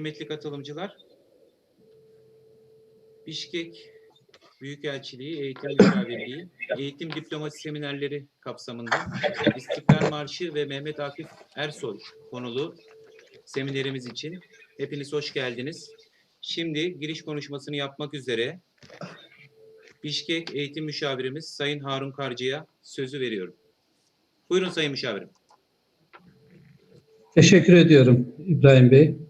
kıymetli katılımcılar, Bişkek Büyükelçiliği, Eğitim Müşavirliği, Eğitim Diplomasi Seminerleri kapsamında İstiklal Marşı ve Mehmet Akif Ersoy konulu seminerimiz için hepiniz hoş geldiniz. Şimdi giriş konuşmasını yapmak üzere Bişkek Eğitim Müşavirimiz Sayın Harun Karcı'ya sözü veriyorum. Buyurun Sayın Müşavirim. Teşekkür ediyorum İbrahim Bey.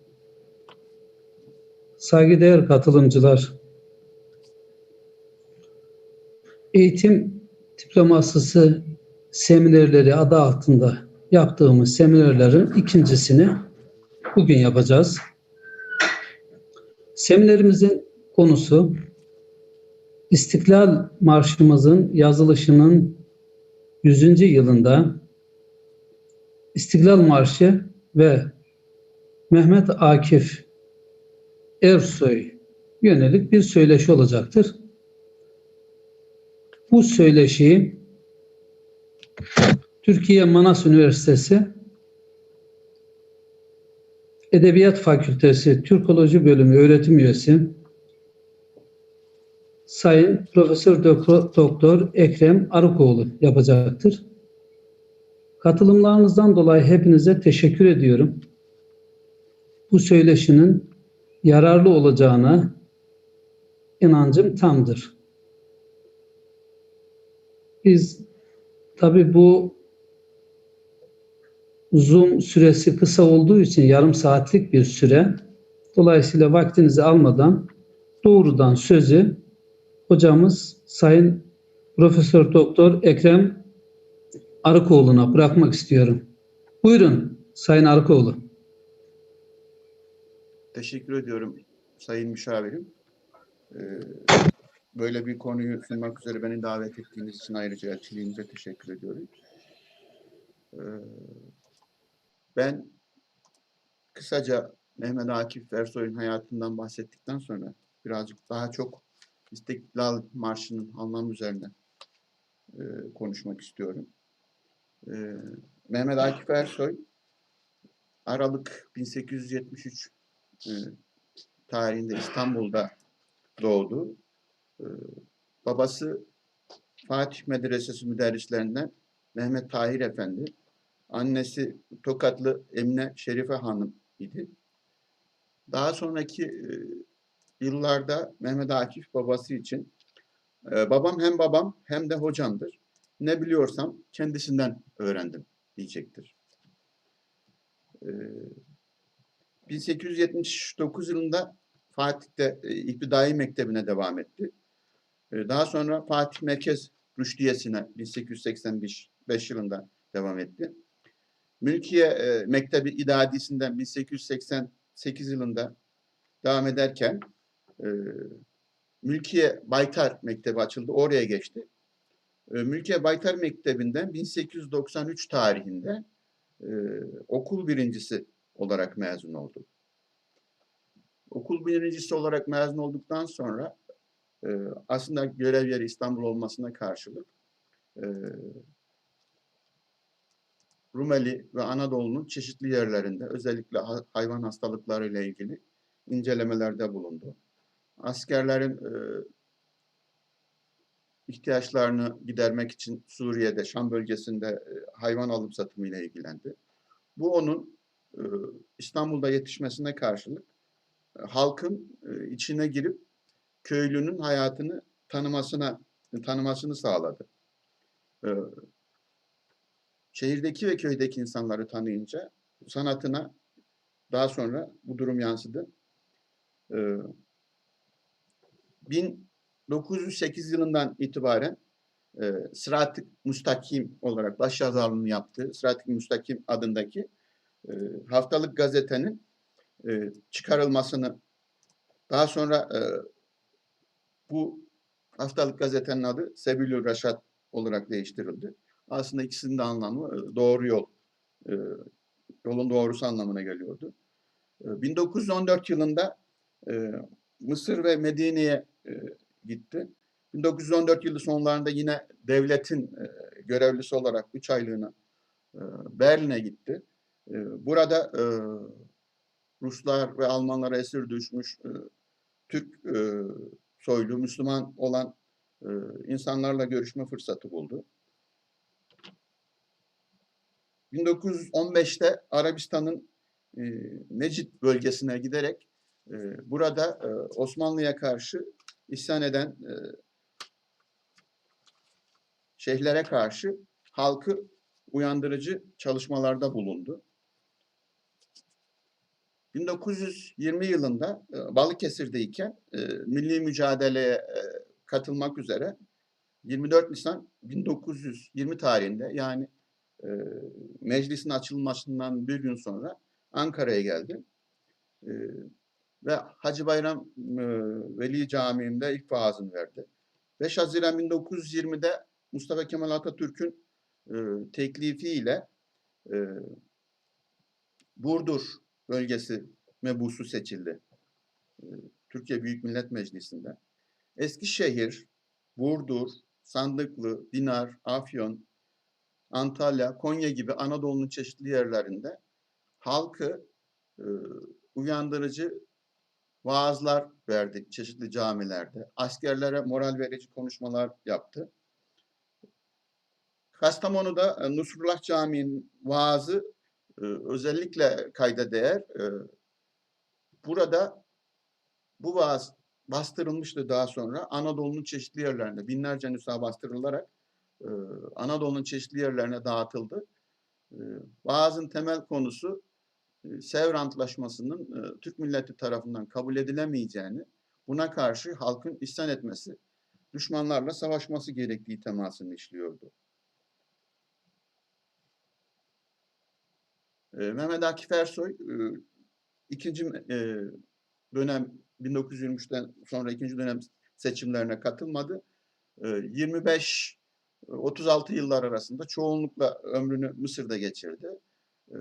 Saygıdeğer katılımcılar, eğitim diplomasisi seminerleri adı altında yaptığımız seminerlerin ikincisini bugün yapacağız. Seminerimizin konusu İstiklal Marşımızın yazılışının 100. yılında İstiklal Marşı ve Mehmet Akif Ersoy yönelik bir söyleşi olacaktır. Bu söyleşiyi Türkiye Manas Üniversitesi Edebiyat Fakültesi Türkoloji Bölümü öğretim üyesi Sayın Profesör Doktor, Ekrem Arıkoğlu yapacaktır. Katılımlarınızdan dolayı hepinize teşekkür ediyorum. Bu söyleşinin yararlı olacağına inancım tamdır. Biz tabi bu Zoom süresi kısa olduğu için yarım saatlik bir süre. Dolayısıyla vaktinizi almadan doğrudan sözü hocamız Sayın Profesör Doktor Ekrem Arıkoğlu'na bırakmak istiyorum. Buyurun Sayın Arıkoğlu. Teşekkür ediyorum Sayın Müşavirim. Ee, Böyle bir konuyu sunmak üzere beni davet ettiğiniz için ayrıca elçiliğinize teşekkür ediyorum. Ee, Ben kısaca Mehmet Akif Ersoy'un hayatından bahsettikten sonra birazcık daha çok İstiklal Marşı'nın anlamı üzerine e, konuşmak istiyorum. Ee, Mehmet Akif Ersoy Aralık 1873 e, tarihinde İstanbul'da doğdu. Ee, babası Fatih Medresesi müderrislerinden Mehmet Tahir Efendi. Annesi Tokatlı Emine Şerife Hanım idi. Daha sonraki e, yıllarda Mehmet Akif babası için e, babam hem babam hem de hocamdır. Ne biliyorsam kendisinden öğrendim diyecektir. Ee, 1879 yılında Fatih'te e, İptidai Mektebi'ne devam etti. E, Daha sonra Fatih Merkez Rüşdiyesi'ne 1885 yılında devam etti. Mülkiye e, Mektebi İdadisi'nden 1888 yılında devam ederken Mülkiye Baytar Mektebi açıldı. Oraya geçti. Mülkiye Baytar Mektebi'nden 1893 tarihinde okul birincisi olarak mezun oldu. Okul birincisi olarak mezun olduktan sonra e, aslında görev yeri İstanbul olmasına karşılık e, Rumeli ve Anadolu'nun çeşitli yerlerinde özellikle ha- hayvan hastalıkları ile ilgili incelemelerde bulundu. Askerlerin e, ihtiyaçlarını gidermek için Suriye'de, Şam bölgesinde e, hayvan alım satımı ile ilgilendi. Bu onun İstanbul'da yetişmesine karşılık halkın içine girip köylünün hayatını tanımasına tanımasını sağladı. Şehirdeki ve köydeki insanları tanıyınca sanatına daha sonra bu durum yansıdı. E, 1908 yılından itibaren Sırat-ı Müstakim olarak başyazarlığını yaptığı Sırat-ı Müstakim adındaki e, haftalık gazetenin e, çıkarılmasını daha sonra e, bu haftalık gazetenin adı Sebilül Reşat olarak değiştirildi. Aslında ikisinin de anlamı e, doğru yol. e, yolun doğrusu anlamına geliyordu. E, 1914 yılında e, Mısır ve Medine'ye e, gitti. 1914 yılı sonlarında yine devletin e, görevlisi olarak 3 aylığına e, Berlin'e gitti. Burada Ruslar ve Almanlara esir düşmüş Türk soylu Müslüman olan insanlarla görüşme fırsatı buldu. 1915'te Arabistan'ın Necid bölgesine giderek burada Osmanlı'ya karşı isyan eden şeyhlere karşı halkı uyandırıcı çalışmalarda bulundu. 1920 yılında e, Balıkesir'deyken e, milli mücadeleye e, katılmak üzere 24 Nisan 1920 tarihinde yani meclisin açılmasından bir gün sonra Ankara'ya geldi. Ve Hacı Bayram Veli Camii'nde ilk vaazını verdi. 5 Haziran 1920'de Mustafa Kemal Atatürk'ün teklifiyle Burdur bölgesi mebusu seçildi. E, Türkiye Büyük Millet Meclisi'nde. Eskişehir, Burdur, Sandıklı, Dinar, Afyon, Antalya, Konya gibi Anadolu'nun çeşitli yerlerinde halkı e, uyandırıcı vaazlar verdik çeşitli camilerde. Askerlere moral verici konuşmalar yaptı. Kastamonu'da e, Nusrullah Camii'nin vaazı e, özellikle kayda değer. E, burada bu vaaz bastırılmıştı daha sonra Anadolu'nun çeşitli yerlerinde binlerce nüsha bastırılarak e, Anadolu'nun çeşitli yerlerine dağıtıldı. E, vaazın temel konusu e, Sevr Antlaşması'nın e, Türk milleti tarafından kabul edilemeyeceğini, buna karşı halkın isyan etmesi, düşmanlarla savaşması gerektiği temasını işliyordu. E, Mehmet Akif Ersoy e, ikinci e, dönem 1923'ten sonra ikinci dönem seçimlerine katılmadı. E, 25-36 yıllar arasında çoğunlukla ömrünü Mısır'da geçirdi. E,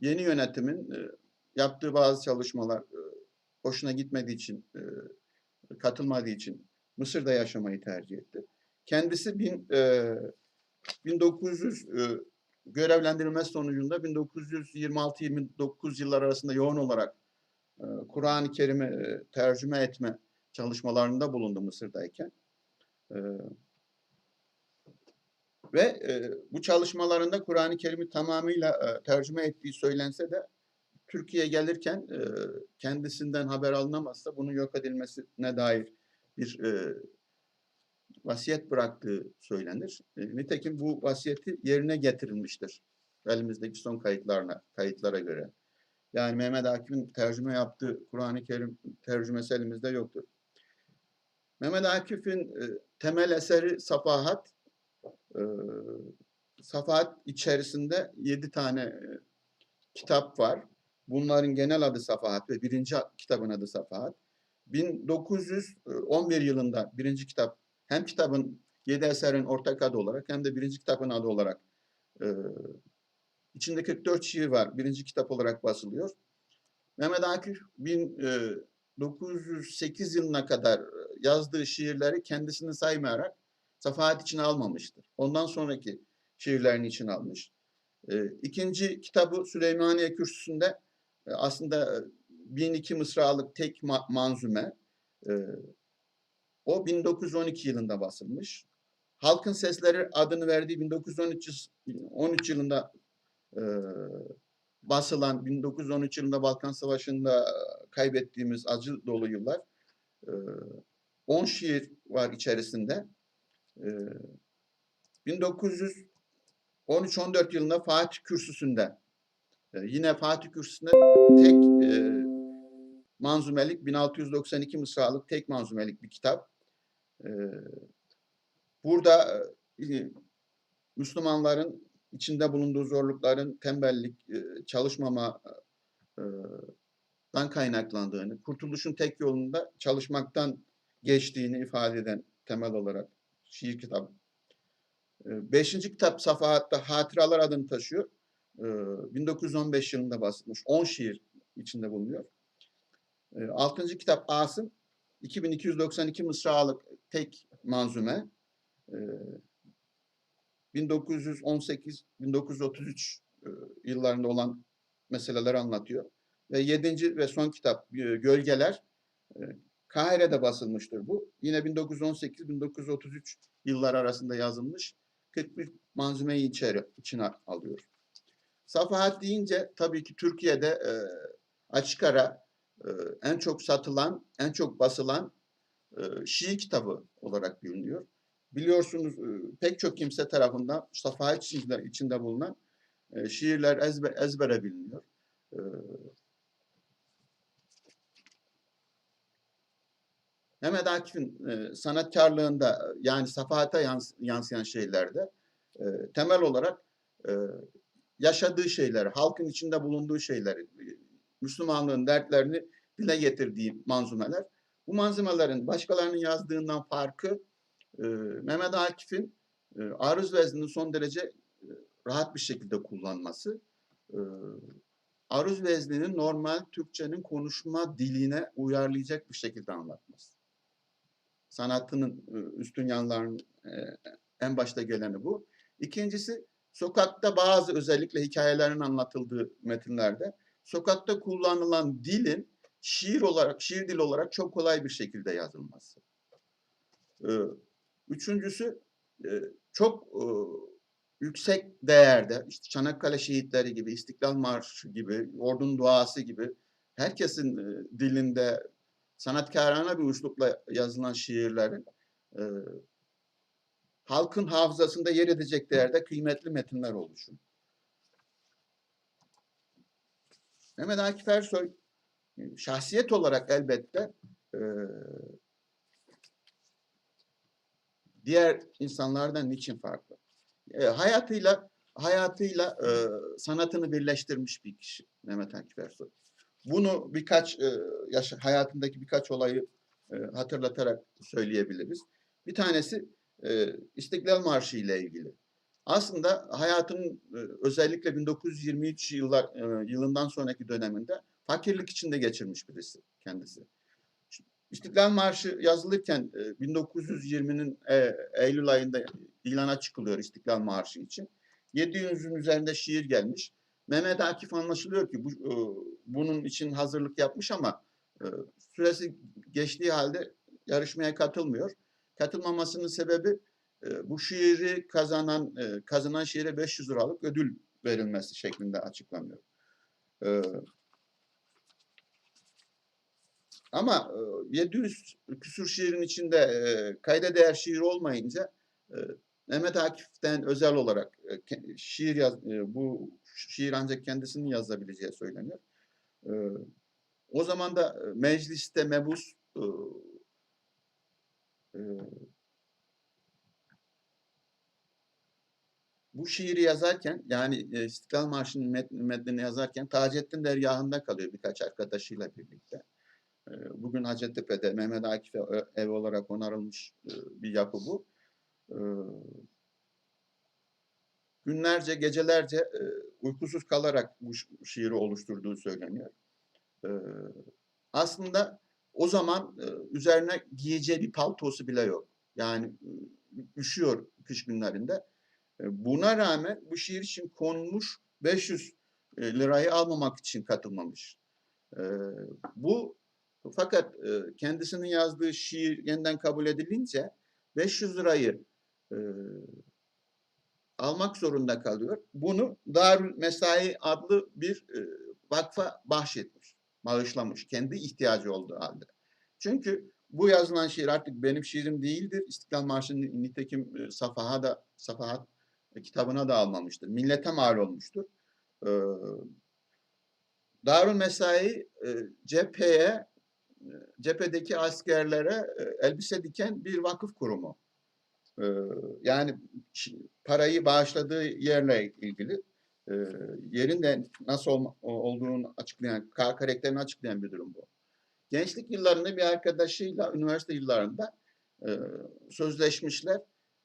yeni yönetimin e, yaptığı bazı çalışmalar e, hoşuna gitmediği için, e, katılmadığı için Mısır'da yaşamayı tercih etti. Kendisi bin, e, 1900 e, görevlendirilmesi sonucunda 1926-29 yıllar arasında yoğun olarak e, Kur'an-ı Kerim'i e, tercüme etme çalışmalarında bulundu Mısır'dayken. E, ve e, bu çalışmalarında Kur'an-ı Kerim'i tamamıyla e, tercüme ettiği söylense de Türkiye'ye gelirken e, kendisinden haber alınamazsa bunun yok edilmesine dair bir e, vasiyet bıraktığı söylenir. E, nitekim bu vasiyeti yerine getirilmiştir. Elimizdeki son kayıtlarına, kayıtlara göre. Yani Mehmet Akif'in tercüme yaptığı Kur'an-ı Kerim tercümesi elimizde yoktur. Mehmet Akif'in e, temel eseri Safahat. E, Safahat içerisinde yedi tane e, kitap var. Bunların genel adı Safahat ve birinci kitabın adı Safahat. 1911 yılında birinci kitap hem kitabın yedi eserin ortak adı olarak hem de birinci kitabın adı olarak e, içinde 44 şiir var. Birinci kitap olarak basılıyor. Mehmet Akif 1908 yılına kadar yazdığı şiirleri kendisini saymayarak Safahat için almamıştır. Ondan sonraki şiirlerini için almış. E, ikinci kitabı Süleymaniye Kürsüsü'nde e, aslında 1002 mısralık tek ma- manzume. E, o 1912 yılında basılmış. Halkın Sesleri adını verdiği 1913 13 yılında e, basılan 1913 yılında Balkan Savaşı'nda kaybettiğimiz acı dolu yıllar. E, 10 şiir var içerisinde. E, 1913-14 yılında Fatih Kürsüsü'nde e, yine Fatih Kürsüsü'nde tek e, manzumelik 1692 mısralık tek manzumelik bir kitap. Burada e, Müslümanların içinde bulunduğu zorlukların tembellik, e, çalışmama e, dan kaynaklandığını, kurtuluşun tek yolunda çalışmaktan geçtiğini ifade eden temel olarak şiir kitabı. Beşinci kitap Safahat'ta Hatıralar adını taşıyor. E, 1915 yılında basılmış. 10 şiir içinde bulunuyor. Altıncı kitap Asım 2292 mısralık tek manzume. E, 1918-1933 e, yıllarında olan meseleleri anlatıyor. ve yedinci ve son kitap e, Gölgeler e, Kahire'de basılmıştır bu. Yine 1918-1933 yıllar arasında yazılmış 41 manzumeyi içeri, içine alıyor. Safahat deyince tabii ki Türkiye'de e, açık ara en çok satılan, en çok basılan şiir kitabı olarak biliniyor. Biliyorsunuz pek çok kimse tarafından Safahat içinde, bulunan şiirler ezbe, ezbere biliniyor. Mehmet Akif'in sanatkarlığında yani safahata yans- yansıyan şeylerde temel olarak yaşadığı şeyleri, halkın içinde bulunduğu şeyleri, Müslümanlığın dertlerini dile getirdiği manzumeler. Bu manzumelerin başkalarının yazdığından farkı e, Mehmet Akif'in e, aruz veznini son derece e, rahat bir şekilde kullanması. E, aruz vezninin normal Türkçenin konuşma diline uyarlayacak bir şekilde anlatması. Sanatının e, üstün yanlarının e, en başta geleni bu. İkincisi sokakta bazı özellikle hikayelerin anlatıldığı metinlerde sokakta kullanılan dilin şiir olarak, şiir dili olarak çok kolay bir şekilde yazılması. Ee, Üçüncüsü e, çok e, yüksek değerde işte Çanakkale şehitleri gibi, İstiklal Marşı gibi, Ordunun Duası gibi herkesin e, dilinde sanatkarane bir üslupla yazılan şiirlerin halkın hafızasında yer edecek değerde kıymetli metinler oluşur. Mehmet Akif Ersoy e, şahsiyet olarak elbette e, diğer insanlardan niçin farklı? E, hayatıyla hayatıyla e, sanatını birleştirmiş bir kişi Mehmet Akif Ersoy. Bunu birkaç e, yaş- hayatındaki birkaç olayı e, hatırlatarak söyleyebiliriz. Bir tanesi e, İstiklal Marşı ile ilgili. Aslında hayatının e, özellikle 1923 yıllar e, yılından sonraki döneminde fakirlik içinde geçirmiş birisi kendisi. İstiklal Marşı yazılırken e, 1920'nin e, Eylül ayında ilana çıkılıyor İstiklal Marşı için. 700'ün üzerinde şiir gelmiş. Mehmet Akif anlaşılıyor ki bu, bunun için hazırlık yapmış ama süresi geçtiği halde yarışmaya katılmıyor. Katılmamasının sebebi bu şiiri kazanan kazanan şiire 500 liralık ödül verilmesi şeklinde açıklanıyor. Ama e, 700 küsur şiirin içinde kayda değer şiir olmayınca Mehmet Akif'ten özel olarak şiir yaz, bu şiir ancak kendisinin yazabileceği söyleniyor. O zaman da mecliste mebus bu şiiri yazarken yani e, İstiklal Marşı'nın met- metnini yazarken Taceddin dergahında kalıyor birkaç arkadaşıyla birlikte. E, Bugün Hacettepe'de Mehmet Akif'e ö- ev olarak onarılmış e, bir yapı bu. E, Günlerce, gecelerce e, uykusuz kalarak bu şi- şiiri oluşturduğu söyleniyor. E, Aslında o zaman e, üzerine giyeceği bir paltosu bile yok. Yani e, üşüyor kış günlerinde. E, Buna rağmen bu şiir için konmuş 500 lirayı almamak için katılmamış. E, Bu fakat e, kendisinin yazdığı şiir yeniden kabul edilince 500 lirayı e, almak zorunda kalıyor. Bunu Darül Mesai adlı bir e, vakfa bahşetmiş, bağışlamış kendi ihtiyacı olduğu halde. Çünkü bu yazılan şiir artık benim şiirim değildir. İstiklal Marşı'nın nitekim e, Safaha da Safahat e, kitabına da almamıştır. Millete mal olmuştur. E, Darül Mesai e, cepheye e, cephedeki askerlere e, elbise diken bir vakıf kurumu. E, yani parayı bağışladığı yerle ilgili e, yerin de nasıl olduğunu açıklayan, ka- karakterini açıklayan bir durum bu. Gençlik yıllarında bir arkadaşıyla üniversite yıllarında sözleşmişler.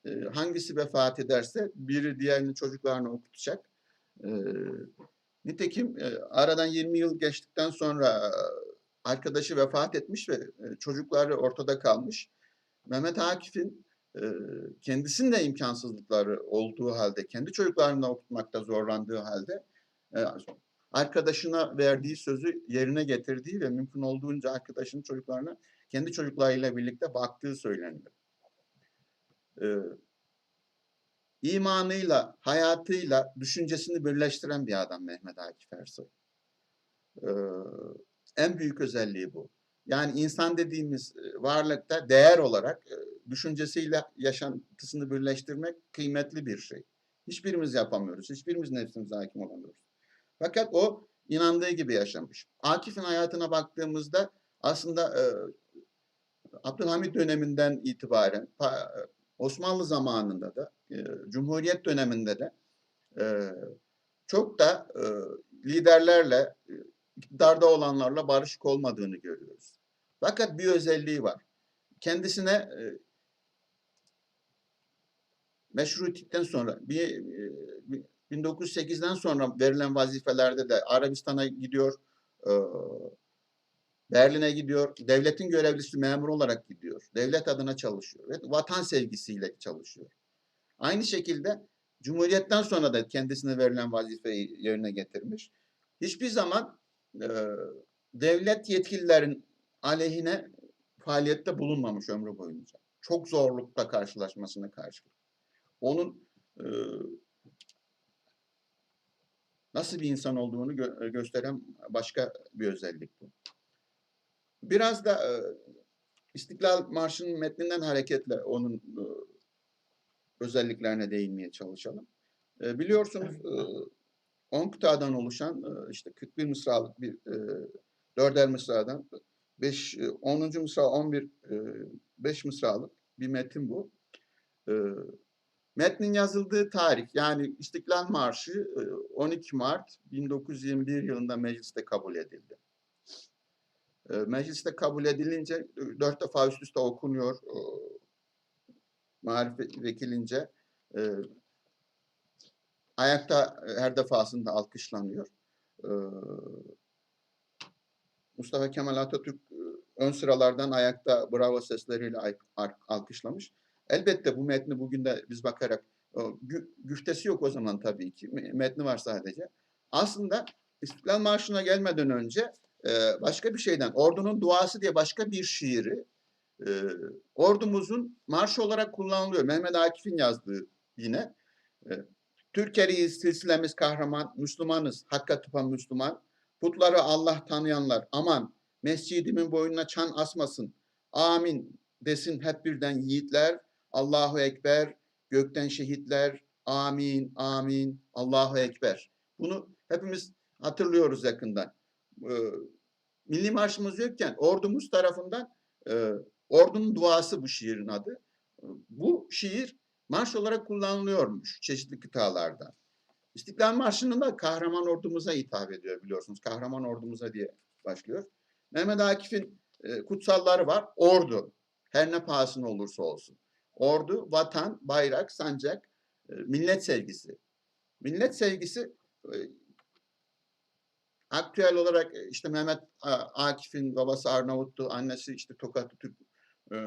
E, hangisi vefat ederse biri diğerinin çocuklarını okutacak. E, nitekim e, aradan 20 yıl geçtikten sonra e, arkadaşı vefat etmiş ve e, çocukları ortada kalmış. Mehmet Akif'in kendisinin de imkansızlıkları olduğu halde, kendi çocuklarını okutmakta zorlandığı halde arkadaşına verdiği sözü yerine getirdiği ve mümkün olduğunca arkadaşının çocuklarına kendi çocuklarıyla birlikte baktığı söyleniyor. Ee, imanıyla, hayatıyla, düşüncesini birleştiren bir adam Mehmet Akif Ersoy. Ee, en büyük özelliği bu. Yani insan dediğimiz e, varlıkta değer olarak e, düşüncesiyle yaşantısını birleştirmek kıymetli bir şey. Hiçbirimiz yapamıyoruz. Hiçbirimiz nefsimize hakim olamıyoruz. Fakat o inandığı gibi yaşamış. Akif'in hayatına baktığımızda aslında e, Abdülhamit döneminden itibaren pa- Osmanlı zamanında da e, Cumhuriyet döneminde de e, çok da e, liderlerle e, iktidarda olanlarla barışık olmadığını görüyoruz. Fakat bir özelliği var. Kendisine e, meşrutiyetten sonra bir, e, bir- 1908'den sonra verilen vazifelerde de Arabistan'a gidiyor, e, Berlin'e gidiyor, devletin görevlisi memur olarak gidiyor, devlet adına çalışıyor ve vatan sevgisiyle çalışıyor. Aynı şekilde Cumhuriyet'ten sonra da kendisine verilen vazifeyi yerine getirmiş. Hiçbir zaman e, devlet yetkililerin aleyhine faaliyette bulunmamış ömrü boyunca. Çok zorlukla karşılaşmasına karşı. Onun e, nasıl bir insan olduğunu gö- gösteren başka bir özellik bu. Biraz da e, İstiklal Marşı'nın metninden hareketle onun e, özelliklerine değinmeye çalışalım. E, biliyorsunuz e, 10 kıtadan oluşan e, işte 41 mısralık bir e, dörder mısradan 5 e, 10. mısra 11 e, 5 mısralık bir metin bu. E, metnin yazıldığı tarih yani İstiklal Marşı e, 12 Mart 1921 yılında mecliste kabul edildi. Mecliste kabul edilince dört defa üst üste okunuyor e, marif vekilince ayakta her defasında alkışlanıyor. Mustafa Kemal Atatürk ön sıralardan ayakta bravo sesleriyle alkışlamış. Elbette bu metni bugün de biz bakarak güftesi yok o zaman tabii ki. me- Metni var sadece. Aslında İstiklal Marşı'na gelmeden önce başka bir şeyden Ordunun Duası diye başka bir şiiri ordumuzun marşı olarak kullanılıyor. Mehmet Akif'in yazdığı yine. Türkeriyiz silsilemiz kahraman, Müslümanız, hakka tıpan Müslüman. Putları Allah tanıyanlar aman mescidimin boynuna çan asmasın. Amin desin hep birden yiğitler. Allahu Ekber, gökten şehitler. Amin, amin, Allahu Ekber. Bunu hepimiz hatırlıyoruz yakından. Milli Marşımız yokken ordumuz tarafından e, ordunun duası bu şiirin adı. Bu şiir marş olarak kullanılıyormuş çeşitli kıtalarda. İstiklal Marşı'nın da kahraman ordumuza hitap ediyor biliyorsunuz. Kahraman ordumuza diye başlıyor. Mehmet Akif'in e, kutsalları var. Ordu. Her ne pahasına olursa olsun. Ordu, vatan, bayrak, sancak, e, millet sevgisi. Millet sevgisi e, aktüel olarak e, işte Mehmet Akif'in babası Arnavut'tu, annesi işte Tokatlı Türk e,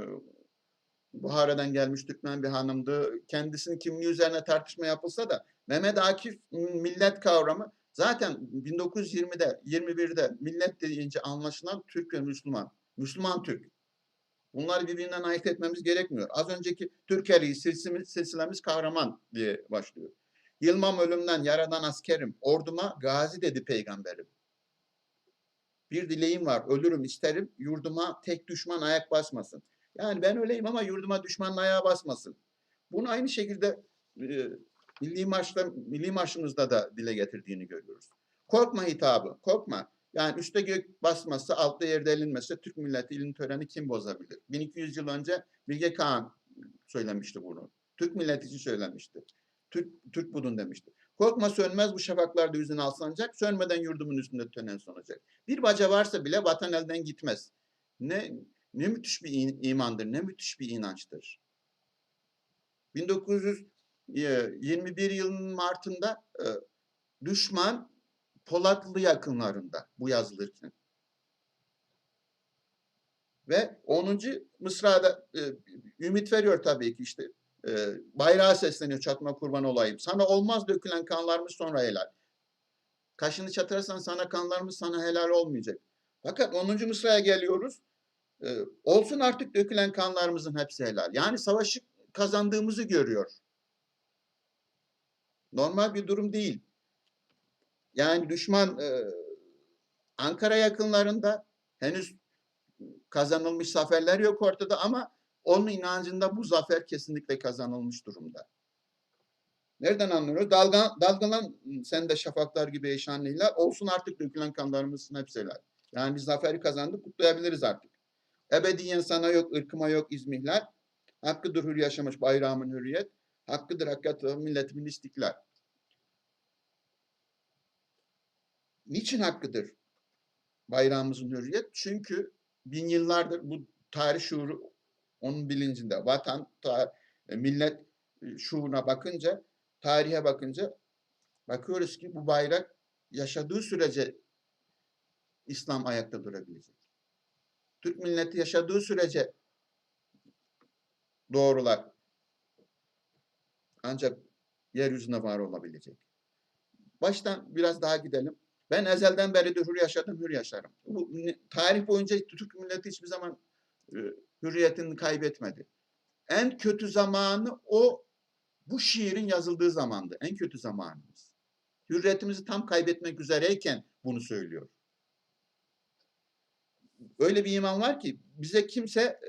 Buhara'dan gelmiş Türkmen bir hanımdı. Kendisinin kimliği üzerine tartışma yapılsa da Mehmet Akif millet kavramı zaten 1920'de 21'de millet deyince anlaşılan Türk ve Müslüman. Müslüman Türk. Bunları birbirinden ayırt etmemiz gerekmiyor. Az önceki Türkeri silsilemiz, silsilemiz kahraman diye başlıyor. Yılmam ölümden yaradan askerim, orduma gazi dedi peygamberim. Bir dileğim var, ölürüm isterim, yurduma tek düşman ayak basmasın. Yani ben öyleyim ama yurduma düşmanın ayağı basmasın. Bunu aynı şekilde e, milli marşta, milli marşımızda da dile getirdiğini görüyoruz. Korkma hitabı, korkma. Yani üstte gök basması, altta yer delinmese Türk milleti ilin töreni kim bozabilir? 1200 yıl önce Bilge Kağan söylemişti bunu. Türk milleti için söylemişti. Türk, Türk budun demişti. Korkma sönmez bu şafaklarda yüzün alsanacak, sönmeden yurdumun üstünde tönen sonacak. Bir baca varsa bile vatan elden gitmez. Ne ne müthiş bir imandır, ne müthiş bir inançtır. 1921 yılının Mart'ında e, düşman Polatlı yakınlarında bu yazılırken. Ve 10. Mısra'da e, ümit veriyor tabii ki işte bayrağa sesleniyor çatma kurban olayım. Sana olmaz dökülen kanlarımız sonra helal. Kaşını çatırırsan sana kanlarımız sana helal olmayacak. Fakat 10. Mısra'ya geliyoruz. Ee, olsun artık dökülen kanlarımızın hepsi helal. Yani savaşı kazandığımızı görüyor. Normal bir durum değil. Yani düşman e, Ankara yakınlarında henüz kazanılmış zaferler yok ortada ama onun inancında bu zafer kesinlikle kazanılmış durumda. Nereden anlıyoruz? Dalga, dalgalan sen de şafaklar gibi eşanlıyla olsun artık dökülen kanlarımızın hepsi helal. Yani biz zaferi kazandık kutlayabiliriz artık. Ebediyen sana yok, ırkıma yok izmihler. Hakkıdır hür yaşamış bayrağımın hürriyet. Hakkıdır hakikat milletimin istiklal. Niçin hakkıdır bayrağımızın hürriyet? Çünkü bin yıllardır bu tarih şuuru onun bilincinde. Vatan, ta- e, millet e, şuuruna bakınca, tarihe bakınca bakıyoruz ki bu bayrak yaşadığı sürece İslam ayakta durabilecek. Türk milleti yaşadığı sürece doğrular ancak yeryüzünde var olabilecek. Baştan biraz daha gidelim. Ben ezelden beri de hür yaşadım, hür yaşarım. Bu tarih boyunca Türk milleti hiçbir zaman e, hürriyetini kaybetmedi. En kötü zamanı o bu şiirin yazıldığı zamandı. En kötü zamanımız. Hürriyetimizi tam kaybetmek üzereyken bunu söylüyor. Öyle bir iman var ki bize kimse e,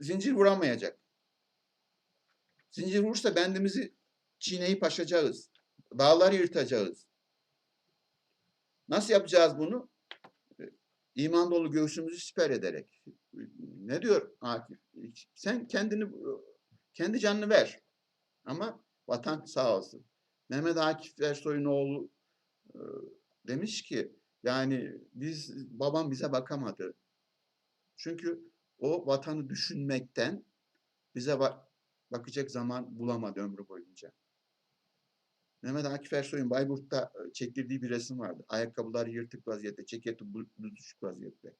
zincir vuramayacak. Zincir vurursa bendimizi çiğneyip aşacağız. Dağları yırtacağız. Nasıl yapacağız bunu? E, İman dolu göğsümüzü siper ederek. Ne diyor Akif? Sen kendini kendi canını ver. Ama vatan sağ olsun. Mehmet Akif Ersoy'un oğlu e, demiş ki yani biz babam bize bakamadı. Çünkü o vatanı düşünmekten bize ba- bakacak zaman bulamadı ömrü boyunca. Mehmet Akif Ersoy'un Bayburt'ta e, çektirdiği bir resim vardı. Ayakkabıları yırtık vaziyette, ceketi düşük vaziyette.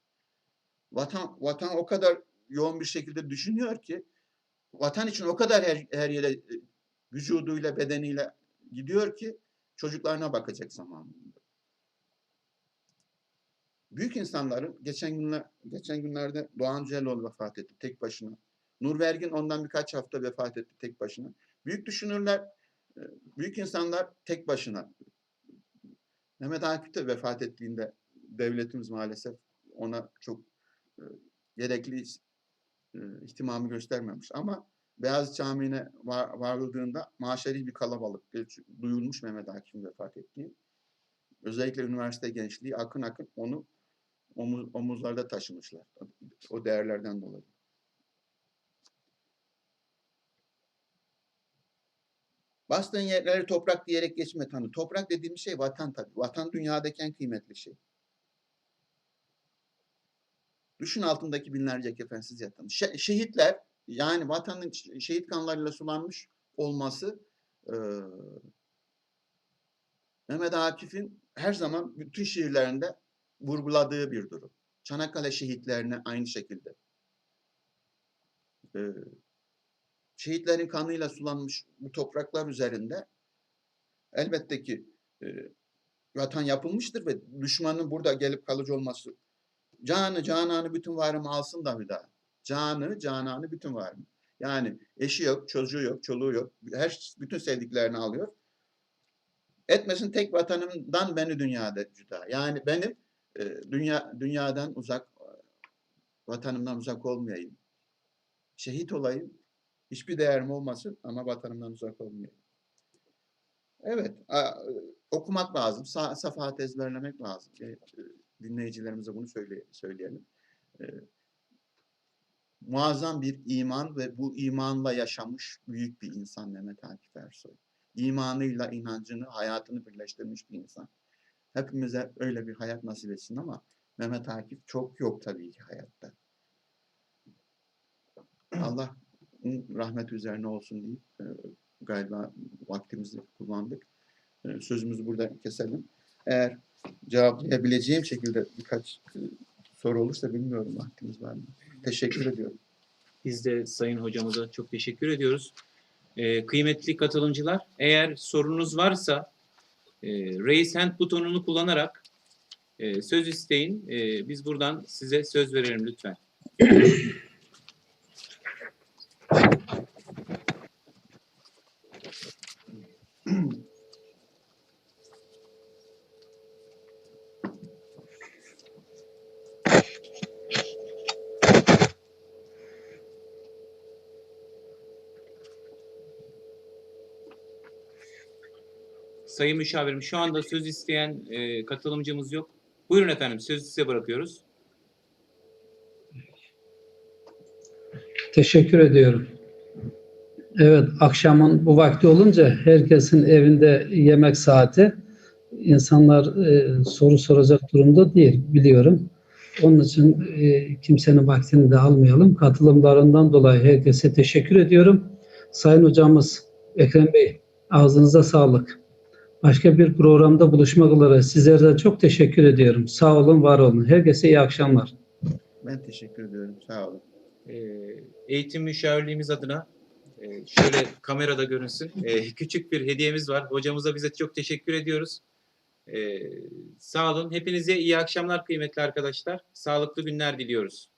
Vatan, vatan o kadar yoğun bir şekilde düşünüyor ki vatan için o kadar her, her yere e, vücuduyla, bedeniyle gidiyor ki çocuklarına bakacak zamanında. Büyük insanların geçen günler geçen günlerde Doğan Cüceloğlu vefat etti tek başına. Nur Vergin ondan birkaç hafta vefat etti tek başına. Büyük düşünürler, e, büyük insanlar tek başına. Mehmet Akif de vefat ettiğinde devletimiz maalesef ona çok gerekli e, ihtimamı göstermemiş. Ama Beyaz Camii'ne var, varıldığında maşeri bir kalabalık e, duyulmuş Mehmet Akif'in vefat ettiği. Özellikle üniversite gençliği akın akın onu omuz, omuzlarda taşımışlar. O değerlerden dolayı. Bastığın yerleri toprak diyerek geçme tanı. Toprak dediğimiz şey vatan tabii. Vatan dünyadaki en kıymetli şey. Düşün altındaki binlerce kefensiz yatan. Şe- şehitler yani vatanın şehit kanlarıyla sulanmış olması eee, Mehmet Akif'in her zaman bütün şiirlerinde vurguladığı bir durum. Çanakkale şehitlerine aynı şekilde. Eee, şehitlerin kanıyla sulanmış bu topraklar üzerinde elbette ki eee, vatan yapılmıştır ve düşmanın burada gelip kalıcı olması canı cananı bütün varımı alsın da hüda. Canı cananı bütün varımı. Yani eşi yok, çocuğu yok, çoluğu yok. Her bütün sevdiklerini alıyor. Etmesin tek vatanımdan beni dünyada cüda. Yani benim e, dünya dünyadan uzak e, vatanımdan uzak olmayayım. Şehit olayım. Hiçbir değerim olmasın ama vatanımdan uzak olmayayım. Evet, e, okumak lazım. Sa safahat ezberlemek lazım. Dinleyicilerimize bunu söyle söyleyelim. E, muazzam bir iman ve bu imanla yaşamış büyük bir insan Mehmet Akif Ersoy. İmanıyla inancını, hayatını birleştirmiş bir insan. Hepimize öyle bir hayat nasip etsin ama Mehmet Akif çok yok tabii ki hayatta. Allah rahmet üzerine olsun deyip e, galiba vaktimizi kullandık. E, sözümüzü burada keselim. Eğer cevaplayabileceğim şekilde birkaç e, soru olursa bilmiyorum vaktimiz var mı? Teşekkür ediyorum. Biz de Sayın Hocamıza çok teşekkür ediyoruz. Ee, kıymetli katılımcılar, eğer sorunuz varsa e, Raise Hand butonunu kullanarak e, söz isteyin. E, biz buradan size söz verelim lütfen. Sayın Müşavirim şu anda söz isteyen e, katılımcımız yok. Buyurun efendim sözü size bırakıyoruz. Teşekkür ediyorum. Evet, akşamın bu vakti olunca herkesin evinde yemek saati. İnsanlar e, soru soracak durumda değil, biliyorum. Onun için e, kimsenin vaktini de almayalım. Katılımlarından dolayı herkese teşekkür ediyorum. Sayın hocamız Ekrem Bey, ağzınıza sağlık. Başka bir programda buluşmak üzere sizlere de çok teşekkür ediyorum. Sağ olun, var olun. Herkese iyi akşamlar. Ben teşekkür ediyorum. Sağ olun. E, eğitim müşavirliğimiz adına e, şöyle kamerada görünsün. E, küçük bir hediyemiz var. Hocamıza bize çok teşekkür ediyoruz. E, sağ olun. Hepinize iyi akşamlar kıymetli arkadaşlar. Sağlıklı günler diliyoruz.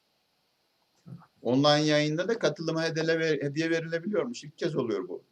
Online yayında da katılıma hediye verilebiliyormuş. İlk kez oluyor bu.